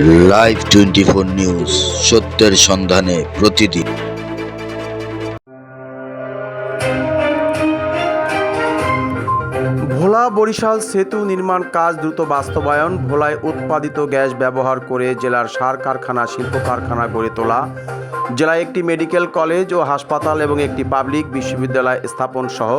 Live twenty four news সত্যের সন্ধানে প্রতিদিন। ভোলা বরিশাল সেতু নির্মাণ কাজ দ্রুত বাস্তবায়ন, ভোলায় উৎপাদিত গ্যাস ব্যবহার করে জেলার সার কারখানা, শিল্প কারখানা গড়ে তোলা, জেলায় একটি মেডিকেল কলেজ ও হাসপাতাল এবং একটি পাবলিক বিশ্ববিদ্যালয় স্থাপন সহ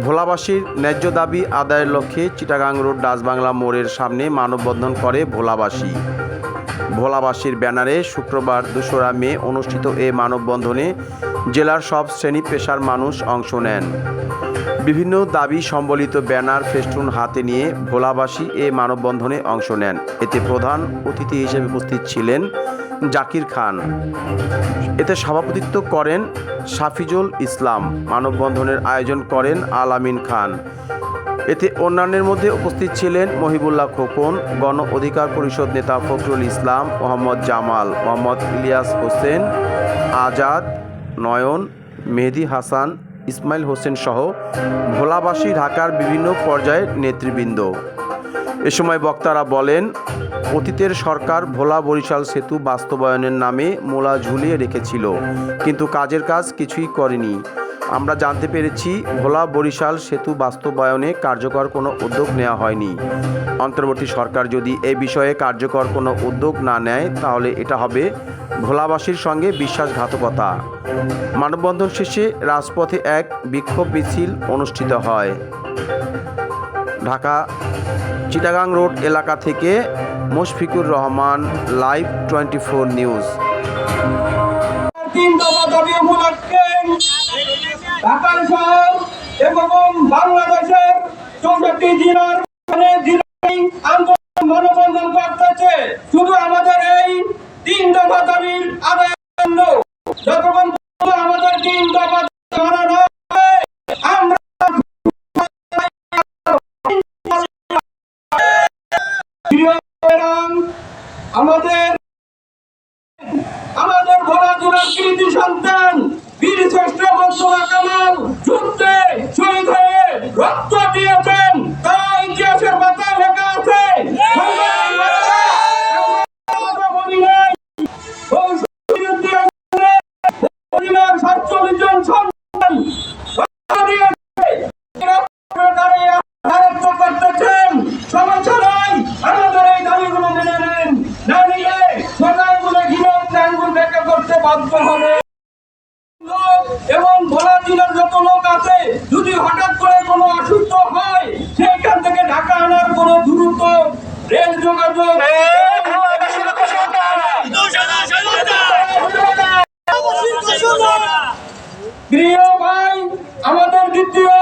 ভোলাবাসীর ন্যায্য দাবি আদায়ের লক্ষ্যে চিটাগাং রোড ডাচবাংলা মোড়ের সামনে মানববন্ধন করে ভোলাবাসী। ভোলাবাসীর ব্যানারে শুক্রবার দোসরা মে অনুষ্ঠিত এ মানববন্ধনে জেলার সব শ্রেণি পেশার মানুষ অংশ নেন। বিভিন্ন দাবি সম্বলিত ব্যানার ফেস্টুন হাতে নিয়ে ভোলাবাসী এ মানববন্ধনে অংশ নেন। এতে প্রধান অতিথি হিসেবে উপস্থিত ছিলেন জাকির খান। এতে সভাপতিত্ব করেন সাফিজুল ইসলাম। মানববন্ধনের আয়োজন করেন আলামিন খান। এতে অন্যান্যের মধ্যে উপস্থিত ছিলেন মহিবুল্লাহ খোকন, গণ অধিকার পরিষদ নেতা ফখরুল ইসলাম, মোহাম্মদ জামাল, মোহাম্মদ ইলিয়াস হোসেন, আজাদ, নয়ন, মেহেদি হাসান ইসমাইল হোসেন সহ ভোলাবাসী ঢাকার বিভিন্ন পর্যায়ের নেতৃবৃন্দ। এ সময় বক্তারা বলেন অতীতের সরকার ভোলা বরিশাল সেতু বাস্তবায়নের নামে মোলা ঝুলিয়ে রেখেছিল। কিন্তু কাজের কাজ কিছুই করেনি। আমরা জানতে পেরেছি, ভোলা বরিশাল সেতু বাস্তবায়নে কার্যকর কোনো উদ্যোগ নেওয়া হয়নি। অন্তর্বর্তী সরকার যদি এ বিষয়ে কার্যকর কোনো উদ্যোগ না নেয়, তাহলে এটা হবে ভোলাবাসীর সঙ্গে বিশ্বাসঘাতকতা। মানববন্ধন শেষে রাজপথে এক বিক্ষোভ মিছিল অনুষ্ঠিত হয়। ঢাকা চিটাগাং রোড এলাকা থেকে Mushfiqur Rahman live twenty four news তিন দফা দাবি উপলক্ষে ঢাকার এবং বাংলাদেশের চৌষট্টি জেলার জেলায় আন্দোলন, মানববন্ধন করতেছে শুধু ভোলা কৃতি সন্তান বীর শ্রেষ্ঠ মোস্তফা কামাল যুদ্ধে শহীদ হয়ে রক্ত দিয়েছেন। তা ইতিহাসের পাতায় লেখা আছে বাধ্য হবে। এবং ভোলা জেলার যত লোক আছে যদি হঠাৎ করে কোনো অসুস্থ হয় সেইখান থেকে ঢাকা আনার কোনো দ্রুত রেল যোগাযোগ প্রিয় ভাই আমাদের দ্বিতীয়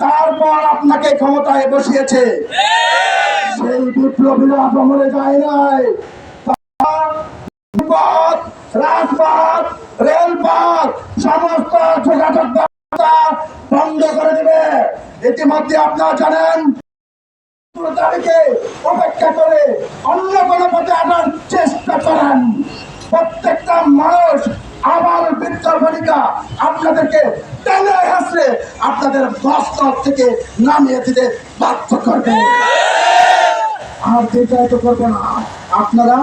তারপর আপনাকে ক্ষমতায় বসিয়েছে। সেই বিপ্লবীরা ভ্রমণে যায় নাই। পথ, রাজপথ, রেলপথ, সমস্ত যোগাযোগ ব্যবস্থা বন্ধ করে দেবে। ইতিমধ্যে আপনারা জানেন তারিখে অপেক্ষা করে অন্য কোনো পথে আনার চেষ্টা করেন। প্রত্যেকটা মানুষ আবার বৃদ্ধ বনিকা আপনাদেরকে টেনে হেসে আসলে আপনাদের বাস্তব থেকে নামিয়ে দিতে বাধ্য করবে। আর যেটা তো করব না। আপনারা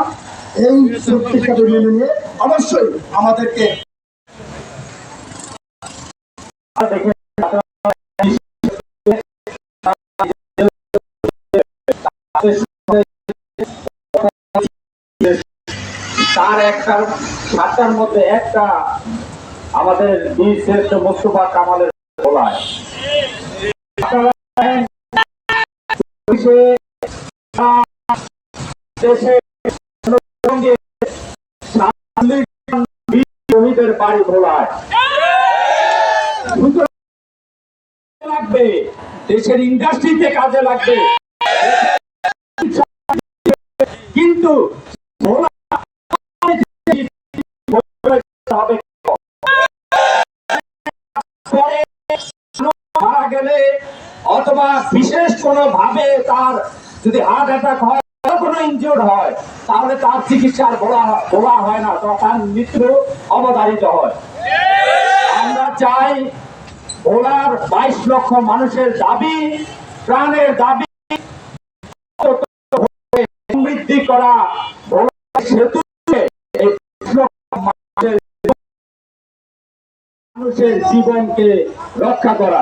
এই চুক্তির মেনে নিয়ে অবশ্যই আমাদেরকে তার একটা সাতটার মধ্যে একটা আমাদের বীর শ্রেষ্ঠ মোস্তফা কামালের দেশের ইন্ডাস্ট্রিতে কাজে লাগবে কিন্তু ভোলা হবে পরে মারা গেলে অথবা বিশেষ কোনো ভাবে তার যদি হার্ট অ্যাটাক হয় কোনো ইনজিওর্ড হয়, তাহলে তার বলা হয় না মৃত্যু অবধারিত হয়। আমরা চাই বাইশ লক্ষ মানুষের দাবি, প্রাণের দাবি, সমৃদ্ধি করা সেতু এই 22 লক্ষ মানুষের মানুষের জীবনকে রক্ষা করা।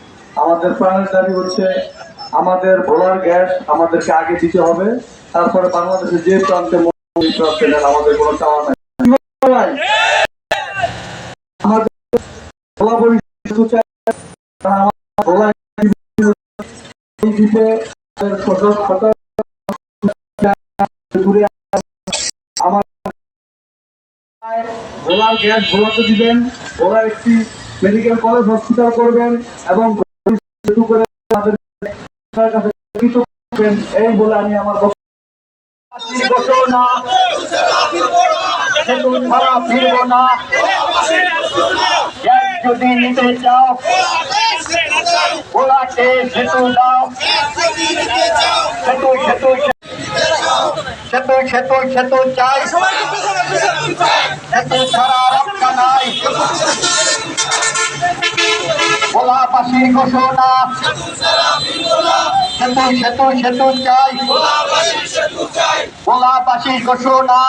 আমাদের প্রাণের দাবি হচ্ছে আমাদের ভোলার গ্যাস আমাদেরকে আগে দিতে হবে। তারপরে বাংলাদেশের যে প্রান্তে আমাদের কোনো চাওয়া নাই। ভোলা ভোলা ভোলার গ্যাস ভোলাতে দিবেন, ভোলার একটি মেডিকেল কলেজ হসপিটাল করবেন এবং সেতু করে করবেন। এই বলে আমি আমার যদি নিতে চাও ভোলাকে সেতু দাও। সেতু সেতু। সেতু সেতু সেতু চাই। সেতু ছাড়া ভোলাবাসীর ঘোষণা। সেতু সেতু সেতু চাই। ভোলাবাসীর ঘোষণা।